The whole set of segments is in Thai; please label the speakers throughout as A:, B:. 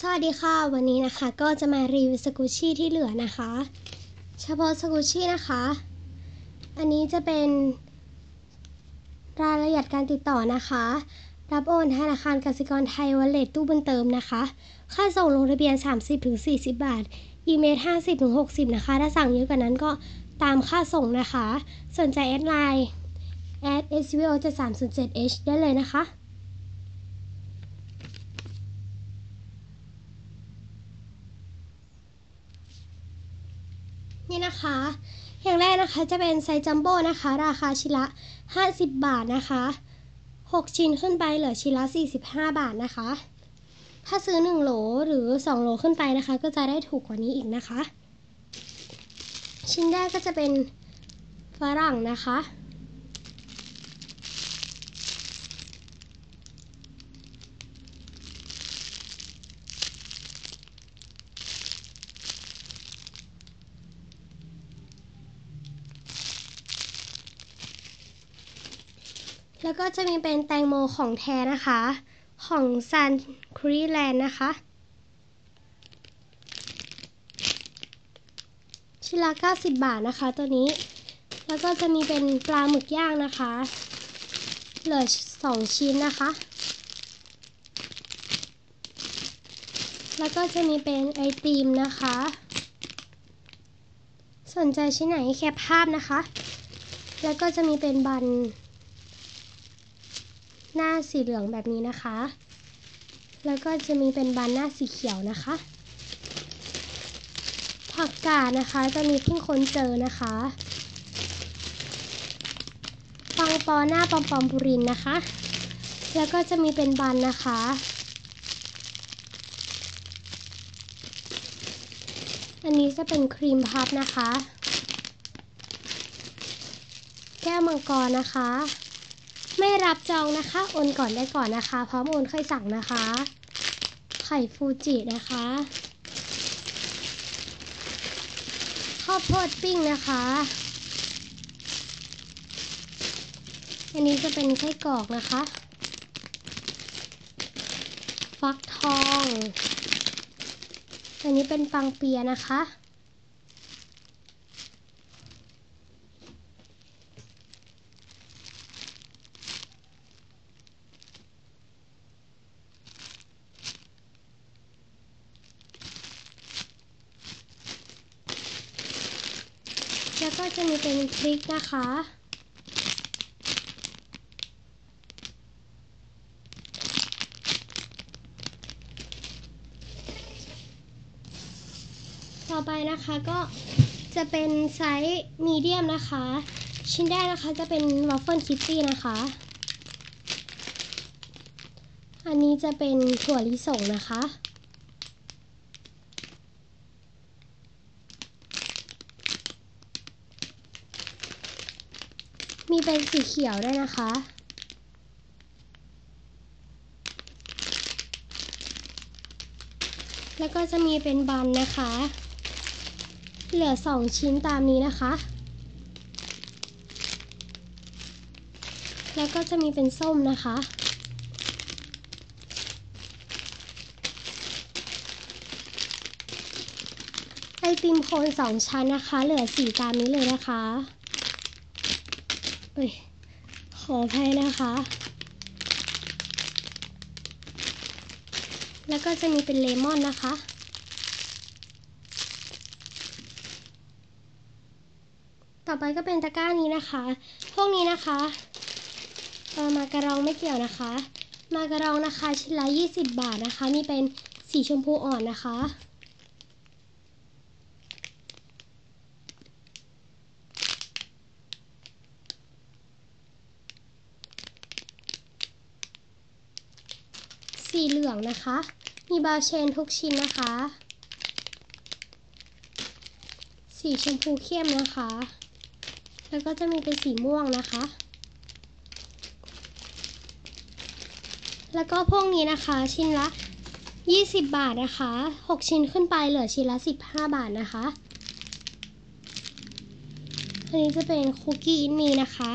A: สวัสดีค่ะ วันนี้นะคะก็จะมารีวิวสกูชี่ที่เหลือนะคะ เฉพาะสกูชี่นะคะ อันนี้จะเป็นรายละเอียดการติดต่อนะคะ รับโอนธนาคารกสิกรไทยวอลเล็ตตู้บุญเติมนะคะ ค่าส่งลงทะเบียน 30-40 บาท อีเมล50-60 นะคะ ถ้าสั่งเยอะกว่านั้นก็ตามค่าส่งนะคะ สนใจแอดไลน์ at svo 7307 h ได้เลยนะคะ นะคะ อย่างแรกนะคะจะเป็นไซส์จัมโบ้นะคะ ราคาชิ้นละ 50 บาทนะคะ 6 ชิ้นขึ้นไปเหลือชิ้นละ 45 บาทนะคะ ถ้าซื้อ 1 โหลหรือ 2 โหลขึ้นไปนะคะ ก็จะได้ถูกกว่านี้อีกนะคะ ชิ้นแรกก็จะเป็นฝรั่งนะคะ แล้วก็จะมีเป็นแตงโมของแท้นะคะ ของซันครีแลนด์นะคะชิ้นละ90 บาทนะคะตัวนี้ แล้วก็จะมีเป็นปลาหมึกย่างนะคะ เหลือ 2 ชิ้นนะคะ แล้วก็จะมีเป็นไอติมนะคะ สนใจชิ้นไหนแคปภาพนะคะ แล้วก็จะมีเป็นบัน หน้าสีเหลืองแบบนี้นะคะ แล้วก็จะมีเป็นบานหน้าสีเขียวนะคะ ผักกาดนะคะจะมีเพิ่งค้นเจอนะคะปังปอหน้าปอมปอมบุรินนะคะ แล้วก็จะมีเป็นบันนะคะอันนี้จะเป็นครีมพับนะคะ แก้วมังกรนะคะ ไม่รับจองนะคะ โอนก่อนได้ก่อนนะคะ พร้อมโอนค่อยสั่งนะคะ ไข่ฟูจินะคะ ข้าวโพดปิ้งนะคะ อันนี้จะเป็นไส้กรอกนะคะ ฟักทอง อันนี้เป็นปังเปียนะคะ แล้วก็จะมีเป็นพริกนะคะ ต่อไปนะคะก็จะเป็นไซส์มีเดียมนะคะ ชิ้นแรกนะคะจะเป็นวัฟเฟิลคิตตี้นะคะ อันนี้จะเป็นถั่วลิสงนะคะ มีเป็นสีเขียวด้วยนะคะ แล้วก็จะมีเป็นบันนะคะ เหลือสองชิ้นตามนี้นะคะ แล้วก็จะมีเป็นส้มนะคะไอติมโคนสองชั้นนะคะ เหลือสีตามนี้เลยนะคะ เอ้ย ขออภัยนะคะ แล้วก็จะมีเป็นเลมอนนะคะต่อไปก็เป็นตะกร้านี้นะคะ พวกนี้นะคะเออมากระรองไม่เกี่ยวนะคะ มากระรองนะคะชิ้นละ 20 บาทนะคะนี่เป็นสีชมพูอ่อนนะคะ สีเหลืองนะคะ มีบาเชนทุกชิ้นนะคะ สีชมพูเข้มนะคะ แล้วก็จะมีเป็นสีม่วงนะคะ แล้วก็พวกนี้นะคะชิ้นละ 20 บาทนะคะ 6 ชิ้นขึ้นไปเหลือชิ้นละ 15 บาทนะคะอันนี้จะเป็นคุกกี้อินมีนะคะ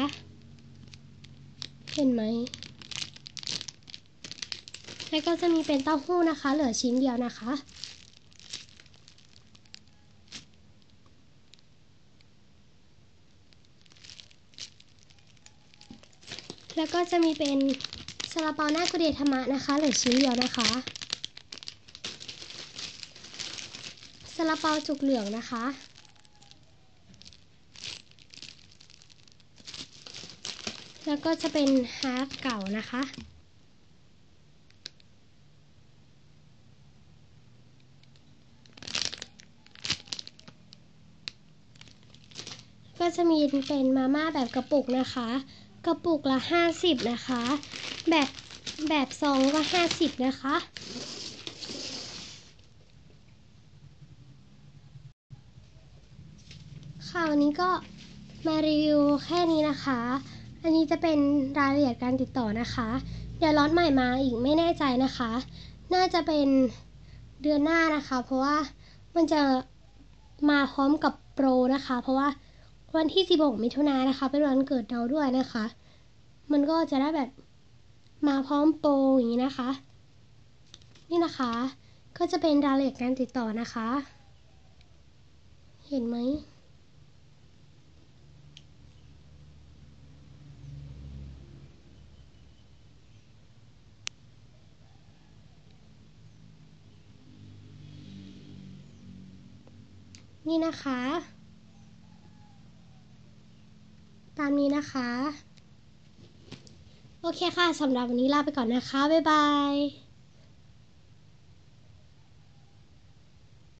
A: เห็นไหม แล้วก็จะมีเป็นเต้าหู้นะคะ เหลือชิ้นเดียวนะคะ แล้วก็จะมีเป็นซาลาเปาหน้ากุเดธรรมะนะคะ เหลือชิ้นเดียวนะคะซาลาเปาจุกเหลืองนะคะแล้วก็จะเป็นฮาร์ฟเก่านะคะ ก็จะมีเป็นมาม่าแบบกระปุกนะคะ กระปุกละ 50 นะคะ แบบแบบซองก็ 50 นะคะ ค่ะวันนี้ก็มารีวิวแค่นี้นะคะ อันนี้จะเป็นรายละเอียดการติดต่อนะคะ เดี๋ยวร้อนใหม่มาอีกไม่แน่ใจนะคะ น่าจะเป็นเดือนหน้านะคะ เพราะว่ามันจะมาพร้อมกับโปรนะคะ เพราะว่า วันที่16มิถุนายนนะคะ เป็นวันเกิดเราด้วยนะคะ มันก็จะได้แบบมาพร้อมโปรอย่างนี้นะคะ นี่นะคะ ก็จะเป็นรายละเอียดการติดต่อนะคะ เห็นไหมนี่นะคะ ตามนี้นะคะ โอเคค่ะสำหรับวันนี้ลาไปก่อนนะคะ บ๊ายบาย